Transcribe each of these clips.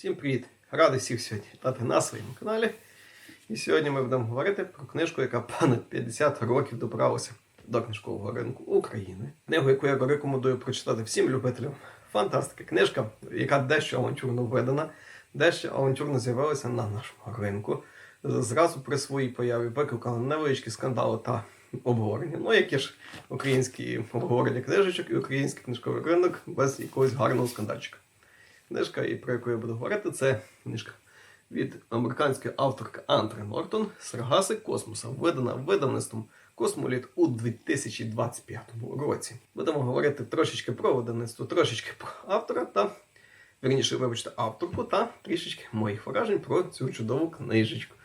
Всім привіт! Радий всіх сьогодні вітати на своєму каналі. І сьогодні ми будемо говорити про книжку, яка понад 50 років добралася до книжкового ринку України. Книгу, яку я рекомендую прочитати всім любителям фантастики. Книжка, яка дещо авантюрно видана, дещо авантюрно з'явилася на нашому ринку. Зразу при своїй появі викликала невеличкі скандали та обговорення. Ну, які ж українські обговорення книжечок і український книжковий ринок без якогось гарного скандальчика. Книжка, про яку я буду говорити, це книжка від американської авторки Антри Нортон Саргаси космоса, видана видавництвом Космоліт у 2025 році. Будемо говорити трошечки про видавництво, трошечки про автора та вірніше, вибачте, авторку та трішечки моїх вражень про цю чудову книжечку.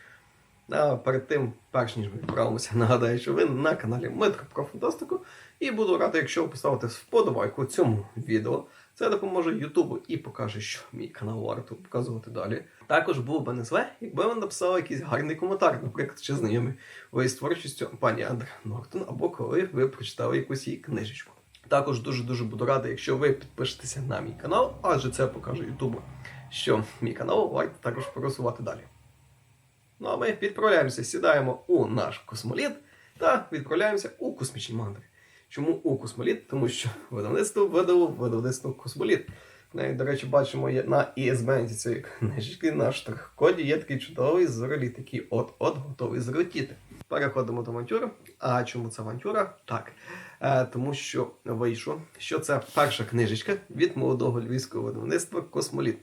А перед тим, перш ніж ми відправимося, нагадаю, що ви на каналі Метро про фантастику. І буду радий, якщо ви поставите вподобайку цьому відео. Це допоможе Ютубу і покаже, що мій канал варто показувати далі. Також було б не зле, якби ви написали якийсь гарний коментар, наприклад, чи знайомі ви з творчістю пані Андре Нортон, або коли ви прочитали якусь її книжечку. Також дуже-дуже буду радий, якщо ви підпишетеся на мій канал, адже це покаже Ютубу, що мій канал варто також просувати далі. Ну а ми відправляємося, сідаємо у наш космоліт та відправляємося у космічні мандри. Чому у космоліт? Тому що видавництво видало видавництво космоліт. Навіть, до речі, бачимо на ESBN цієї книжечки на штрих-коді є такий чудовий зореліт, який от-от готовий злетіти. Переходимо до авантюри. А чому це авантюра? Так. Е, тому що вийшло, що це перша книжечка від молодого львівського видавництва Космоліт.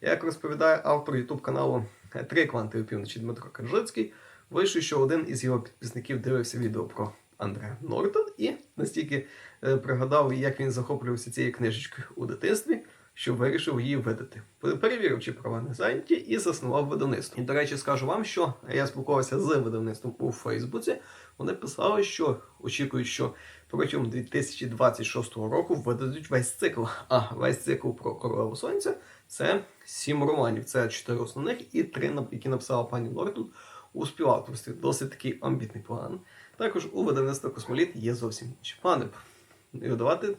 Як розповідає автор ютуб каналу Три кванти у півночі Дмитро Каржицький, вийшов, що один із його підписників дивився відео про Андре Нортон і настільки е, пригадав, як він захоплювався цією книжечкою у дитинстві, що вирішив її видати. Перевірив, чи права не зайняті, і заснував видавництво. І, до речі, скажу вам, що я спілкувався з видавництвом у Фейсбуці. Вони писали, що очікують, що протягом 2026 року видадуть весь цикл. А весь цикл про королеву сонця це сім романів. Це чотири основних і три, які написала пані Нортон у співавторстві. Досить такий амбітний план. Також у видавництва Космоліт є зовсім інші плани. Видавати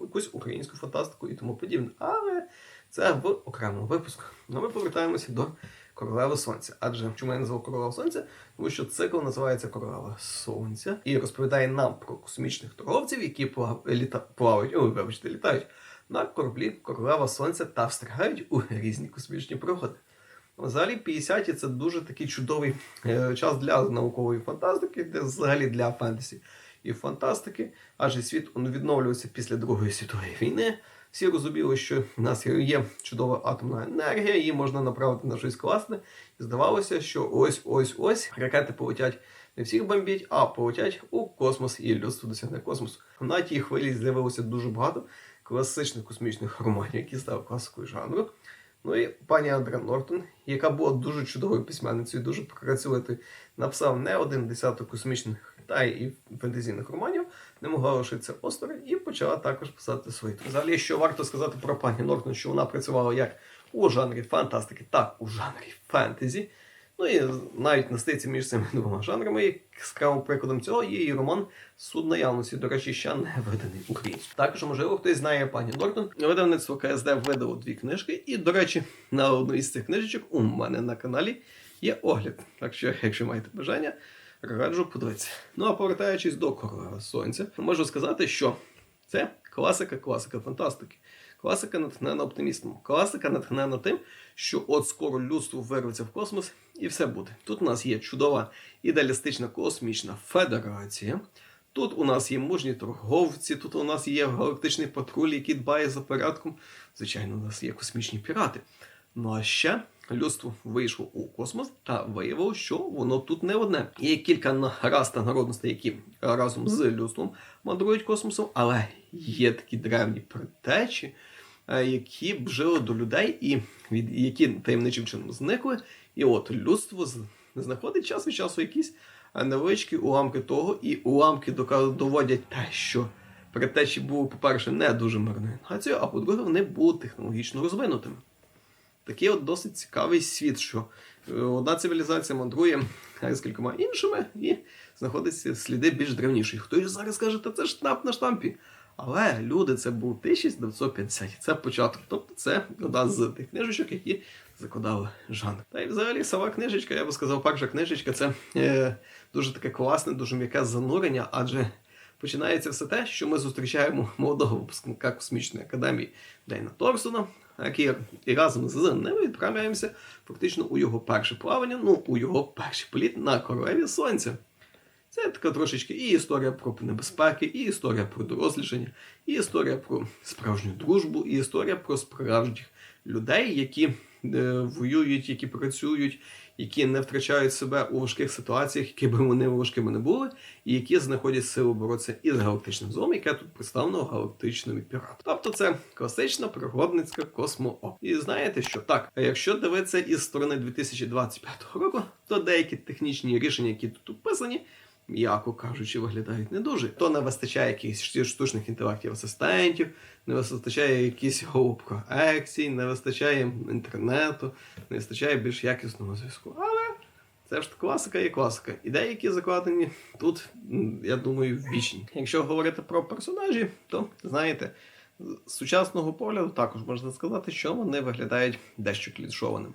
якусь українську фантастику і тому подібне. Але це в окремому випуску. Ну ми повертаємося до Королеви Сонця. Адже чому я назвав Королева Сонця? Тому що цикл називається Королева Сонця і розповідає нам про космічних торговців, які плав... плавають, вибачте, літають на кораблі Королева Сонця та встригають у різні космічні пригоди. Взагалі 50-ті це дуже такий чудовий е, час для наукової фантастики, де взагалі для фентезі і фантастики, адже світ он відновлювався після Другої світової війни. Всі розуміли, що в нас є чудова атомна енергія, її можна направити на щось класне. І здавалося, що ось-ось-ось ракети полетять не всіх бомбіть, а полетять у космос і людство досягне космосу. На тій хвилі з'явилося дуже багато класичних космічних романів, які стали класикою жанру. Ну і пані Андра Нортон, яка була дуже чудовою письменницею, дуже працювати, написав не один десяток космічних та і фентезійних романів, не могла лишитися осторонь і почала також писати свої. Взагалі, що варто сказати про пані Нортон, що вона працювала як у жанрі фантастики, так у жанрі фентезі. Ну і навіть на стиці між цими двома жанрами, яскравим прикладом цього є її роман Суд наявності, до речі, ще не виданий українською. Також, можливо, хтось знає пані Нортон. Видавництво КСД видало дві книжки, і, до речі, на одну із цих книжечок у мене на каналі є огляд. Так що, якщо маєте бажання, раджу подивитися. Ну а повертаючись до Королева Сонця, можу сказати, що це класика, класика фантастики. Класика натхнена оптимістом. Класика натхнена тим, що от скоро людство вирветься в космос і все буде. Тут у нас є чудова ідеалістична космічна федерація. Тут у нас є мужні торговці, тут у нас є галактичний патруль, який дбає за порядком. Звичайно, у нас є космічні пірати. Ну а ще людство вийшло у космос та виявило, що воно тут не одне. Є кілька рас та народностей, які разом з людством мандрують космосом, але є такі древні предтечі, які б жили до людей і від які таємничим чином зникли. І от людство знаходить час від часу якісь невеличкі уламки того, і уламки доводять те, що предтечі були, по-перше, не дуже мирною нацією, а по-друге, вони були технологічно розвинутими. Такий от досить цікавий світ, що е, одна цивілізація мандрує з кількома іншими і знаходиться сліди більш древніші. Хтось зараз каже, та це штамп на штампі. Але люди, це був 1950, це початок. Тобто це одна з тих книжечок, які закладали жанр. Та й взагалі сама книжечка, я би сказав, перша книжечка це е, дуже таке класне, дуже м'яке занурення, адже починається все те, що ми зустрічаємо молодого випускника космічної академії Дейна Торсона, який і разом з ними відправляємося фактично у його перше плавання, ну у його перший політ на королеві сонця. Це така трошечки і історія про небезпеки, і історія про дорослішання, і історія про справжню дружбу, і історія про справжніх людей, які е, воюють, які працюють, які не втрачають себе у важких ситуаціях, які б вони важкими не були, і які знаходять силу боротися із галактичним злом, яке тут представлено галактичними піратами. Тобто це класична пригодницька космо. І знаєте що так, якщо дивитися із сторони 2025 року, то деякі технічні рішення, які тут описані, м'яко кажучи, виглядають не дуже. То не вистачає якихось штучних інтелектів асистентів, не вистачає якісь проекцій, не вистачає інтернету, не вистачає більш якісного зв'язку. Але це ж класика є класика. І деякі закладені тут, я думаю, вічні. Якщо говорити про персонажі, то знаєте. З сучасного погляду також можна сказати, що вони виглядають дещо клішованим.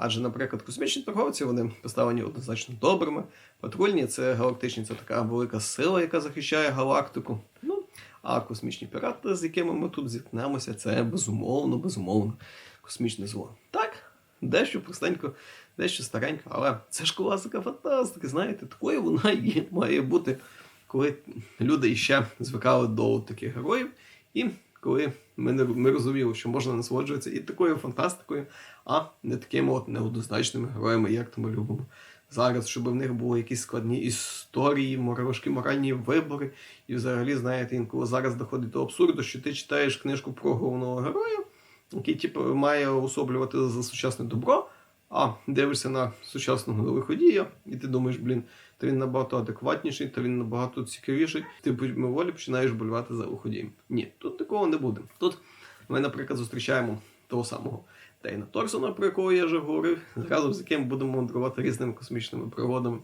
Адже, наприклад, космічні торговці вони поставлені однозначно добрими. Патрульні це галактичні, це така велика сила, яка захищає галактику. Ну, а космічні пірати, з якими ми тут зіткнемося, це безумовно, безумовно космічне зло. Так, дещо простенько, дещо старенько, але це ж класика фантастики. Знаєте, такою вона і має бути, коли люди іще звикали до таких героїв. І коли ми не ми розуміли, що можна насолоджуватися і такою фантастикою, а не такими от неоднозначними героями, як то ми любимо зараз, щоб в них були якісь складні історії, важкі моральні вибори. І взагалі, знаєте, інколи зараз доходить до абсурду, що ти читаєш книжку про головного героя, який типу, має особлювати за сучасне добро. А дивишся на сучасного лиходія, і ти думаєш, блін, то він набагато адекватніший, то він набагато цікавіший. Ти мимоволі починаєш болювати за лиходієм. Ні, тут такого не буде. Тут ми, наприклад, зустрічаємо того самого Дейна Торсона, про якого я вже говорив, разом з яким будемо мандрувати різними космічними пригодами.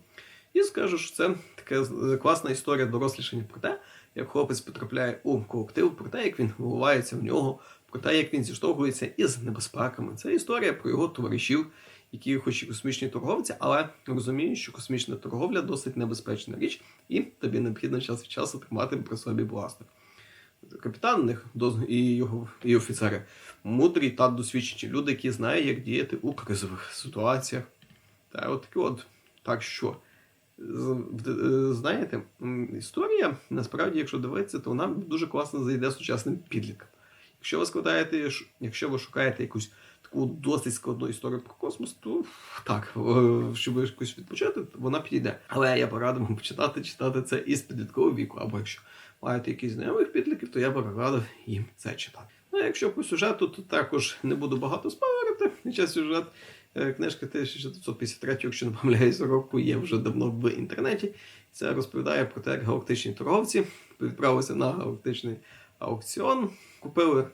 І скажу, що це така класна історія дорослішання про те, як хлопець потрапляє у колектив, про те, як він вливається в нього, про те, як він зіштовхується із небезпеками. Це історія про його товаришів, які хоч і космічні торговці, але розуміють, що космічна торговля досить небезпечна річ, і тобі необхідно час від часу тримати при собі власник. Капітан у них і його і офіцери мудрі та досвідчені люди, які знають, як діяти у кризових ситуаціях. Та от такі от. Так що, знаєте, історія, насправді, якщо дивитися, то вона дуже класно зайде сучасним підліткам. Якщо ви складаєте, якщо ви шукаєте якусь таку досить складну історію про космос, то так, щоб якось відпочити, вона підійде. Але я порадив вам почитати читати це із підліткового віку, або якщо маєте якісь знайомих підлітків, то я б радив їм це читати. Ну, а якщо по сюжету, то також не буду багато спойлерити. Хоча сюжет е, книжки 1953, якщо не помиляюсь, року є вже давно в інтернеті. Це розповідає про те, як галактичні торговці відправилися на галактичний аукціон, купили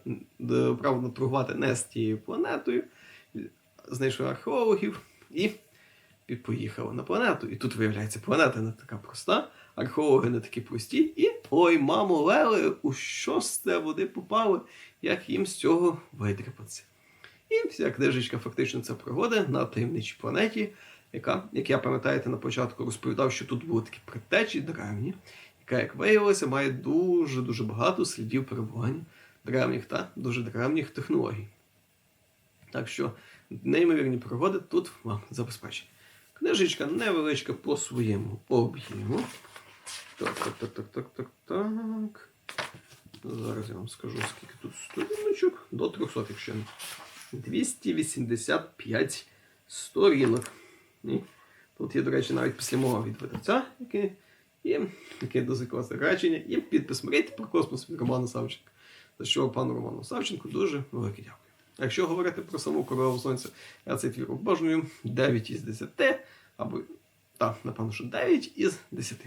право торгувати не з тією планетою, знайшли археологів і поїхали на планету. І тут виявляється, планета не така проста, археологи не такі прості. І ой, мамо, Леле, у що з це вони попали, як їм з цього видріпатися. І вся книжечка фактично це пригода на таємничій планеті, яка, як я пам'ятаєте, на початку розповідав, що тут були такі предтечі древні, яка, як виявилося, має дуже-дуже багато слідів перебування древніх та дуже древніх технологій. Так що неймовірні пригоди тут вам забезпечені. Книжечка невеличка по своєму об'єму. Так, так, так, так, так, так, так. Зараз я вам скажу, скільки тут сторіночок. До 300, якщо не. 285 сторінок. І тут є, до речі, навіть мого від видавця, який є, яке досить класне речення, і підпис мрійте про космос від Романа Савченка. За що пану Роману Савченку дуже велике дякую. Якщо говорити про саму корову сонця, я цей твір обожнюю 9 із 10, або так, напевно, що 9 із 10.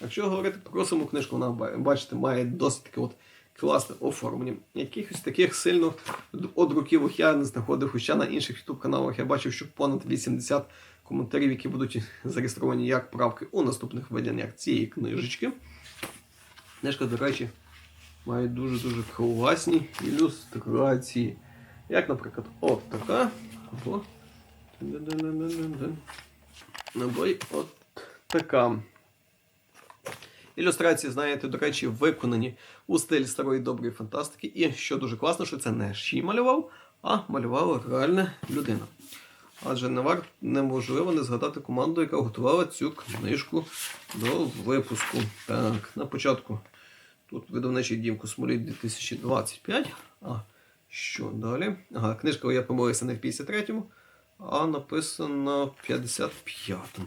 Якщо говорити про саму книжку, вона бачите, має досить таке от класне оформлення. Якихось таких сильно одруківок я не знаходив, хоча на інших ютуб каналах я бачив, що понад 80 коментарів, які будуть зареєстровані як правки у наступних виданнях цієї книжечки. Книжка, до речі, мають дуже-дуже класні ілюстрації. Як, наприклад, от така. Або. Або от така. Ілюстрації, знаєте, до речі, виконані у стилі старої доброї фантастики. І що дуже класно, що це не Ші малював, а малювала реальна людина. Адже не вар... неможливо не згадати команду, яка готувала цю книжку до випуску. Так, на початку тут видавничий дім Космоліт 2025. А що далі? Ага, книжка, я помилився не в 53-му, а написана в 55-му.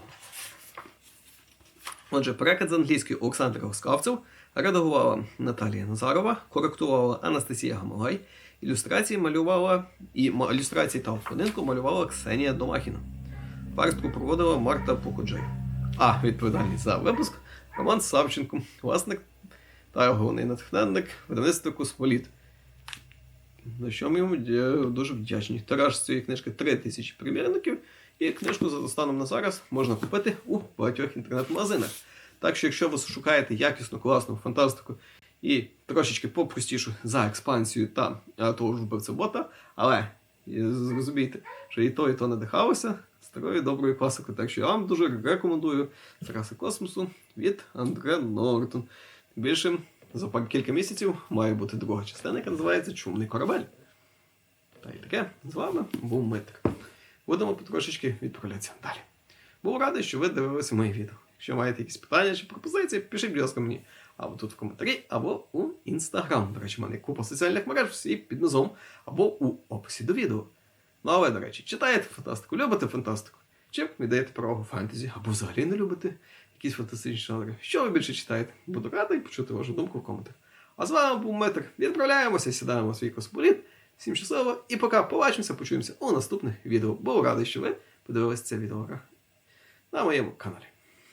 Отже, переклад з англійської Олександра Оскавцев, редагувала Наталія Назарова, коректувала Анастасія Гамагай, ілюстрації малювала і ілюстрації та входинку малювала Ксенія Домахіна. Парстку проводила Марта Покоджай. А відповідальність за випуск Роман Савченко, власник та головний натхненник видавництва Космоліт. За що ми йому дуже вдячні. Тираж з цієї книжки 3 тисячі примірників, і книжку за станом на зараз можна купити у багатьох інтернет-магазинах. Так що, якщо ви шукаєте якісну, класну фантастику і трошечки попростішу за експансію та а, того ж вбивця бота, але зрозумійте, що і то, і то надихалося старою доброю класикою. Так що я вам дуже рекомендую Траси космосу від Андре Нортон. Більше за кілька місяців має бути друга частина, яка називається Чумний корабель. Та й таке, з вами був Митик. Будемо потрошечки відправлятися далі. Був радий, що ви дивилися мої відео. Якщо маєте якісь питання чи пропозиції, пишіть, будь ласка, мені або тут в коментарі, або у інстаграм. До речі, в мене купа соціальних мереж всі під низом, або у описі до відео. Ну а ви, до речі, читаєте фантастику, любите фантастику? Чи віддаєте перевагу фентезі, або взагалі не любите якісь фантастичні жанри? Що ви більше читаєте? Буду радий почути вашу думку в коментах. А з вами був Метр. Відправляємося, сідаємо свій космоліт. Всім щасливо і пока побачимося, почуємося у наступних відео. Був радий, що ви подивилися це відео на моєму каналі.